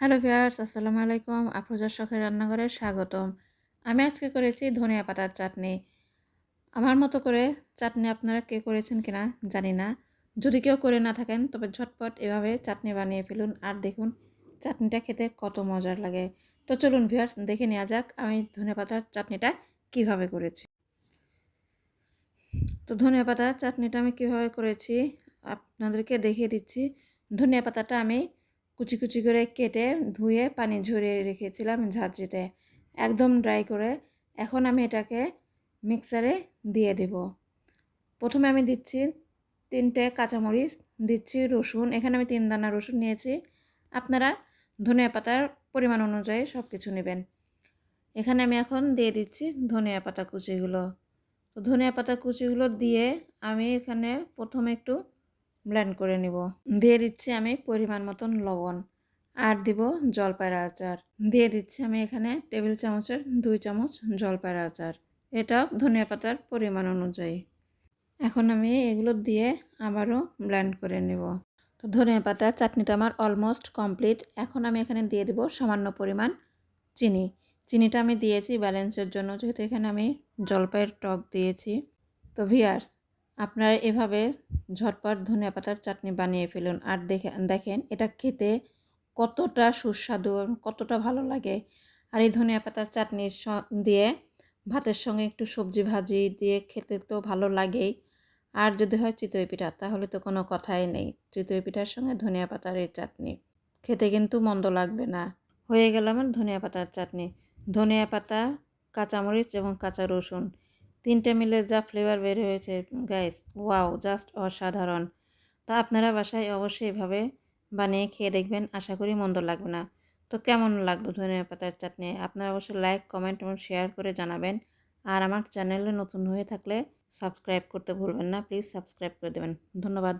Hello viewers, আসসালামু আলাইকুম। আফরোজার শখের রান্নাঘরে স্বাগতম। আমি আজকে করেছি ধনিয়া পাতার চাটনি। আমার মতো করে চাটনি আপনারা কে করেছেন কিনা জানি না। যদি কেউ করে না থাকেন, তবে ঝটপট এভাবে চাটনি বানিয়ে ফেলুন আর দেখুন চাটনিটা খেতে কত মজার লাগে। তো চলুন ভিউয়ার্স, দেখে নেওয়া যাক আমি ধনিয়া পাতার চাটনিটা কীভাবে করেছি। তো ধনিয়া পাতার চাটনিটা আমি কীভাবে করেছি, আপনাদেরকে দেখিয়ে দিচ্ছি। ধনিয়া পাতাটা আমি কুচি কুচি করে কেটে ধুয়ে পানি ঝরিয়ে রেখেছিলাম ঝাঁঝরিতে। একদম ড্রাই করে। এখন আমি এটাকে মিক্সারে দিয়ে দেব। প্রথমে আমি দিচ্ছি তিনটে কাঁচামরিচ, দিচ্ছি রসুন। এখানে আমি তিন দানা রসুন নিয়েছি। আপনারা ধনিয়া পাতার পরিমাণ অনুযায়ী সব কিছু নেবেন। এখানে আমি এখন দিয়ে দিচ্ছি ধনিয়া পাতা কুচিগুলো। তো ধনিয়া পাতা কুচিগুলো দিয়ে আমি এখানে প্রথমে একটু ব্লেন্ড করে নিব। দিয়ে দিচ্ছি আমি পরিমাণ মতন লবণ আর দিব জলপাইয়ের আচার। দিয়ে দিচ্ছি আমি এখানে টেবিল চামচের দুই চামচ জলপাইয়ের আচার। এটা ধনিয়া পাতার পরিমাণ অনুযায়ী। এখন আমি এগুলো দিয়ে আবারও ব্লেন্ড করে নেব। তো ধনিয়া পাতা চাটনিটা আমার অলমোস্ট কমপ্লিট এখন আমি এখানে দিয়ে দেব সামান্য পরিমাণ চিনি। চিনিটা আমি দিয়েছি ব্যালেন্সের জন্য, যেহেতু এখানে আমি জলপাইয়ের টক দিয়েছি। তো ভিয়ার্স আপনারা এভাবে ঝটপট ধনিয়া পাতার চাটনি বানিয়ে ফেলুন। আর দেখে, দেখেন এটা খেতে কতটা সুস্বাদু কতটা ভালো লাগে। আর এই ধনিয়া পাতার চাটনি দিয়ে ভাতের সঙ্গে একটু সবজি ভাজি দিয়ে খেতে তো ভালো লাগেই। আর যদি হয় চিতই পিঠা, তাহলে তো কোনো কথাই নেই। চিতই পিঠার সঙ্গে ধনিয়া পাতার এই চাটনি খেতে কিন্তু মন্দ লাগবে না। হয়ে গেল আমার ধনিয়া পাতার চাটনি। ধনিয়া পাতা, কাঁচামরিচ এবং কাঁচা রসুন। তিনটে মিলে যা ফ্লেভার বের হয়েছে গাইস ওয়াও জাস্ট অসাধারণ। তা আপনারা বাসায় অবশ্যই এভাবে বানিয়ে খেয়ে দেখবেন, আশা করি মন্দ লাগবে না। তো কেমন লাগল ধনিয়া পাতার চাটনি? আপনারা অবশ্যই লাইক কমেন্ট এবং শেয়ার করে জানাবেন। আর আমার চ্যানেলে নতুন হয়ে থাকলে সাবস্ক্রাইব করতে ভুলবেন না প্লিজ সাবস্ক্রাইব করে দেবেন। ধন্যবাদ।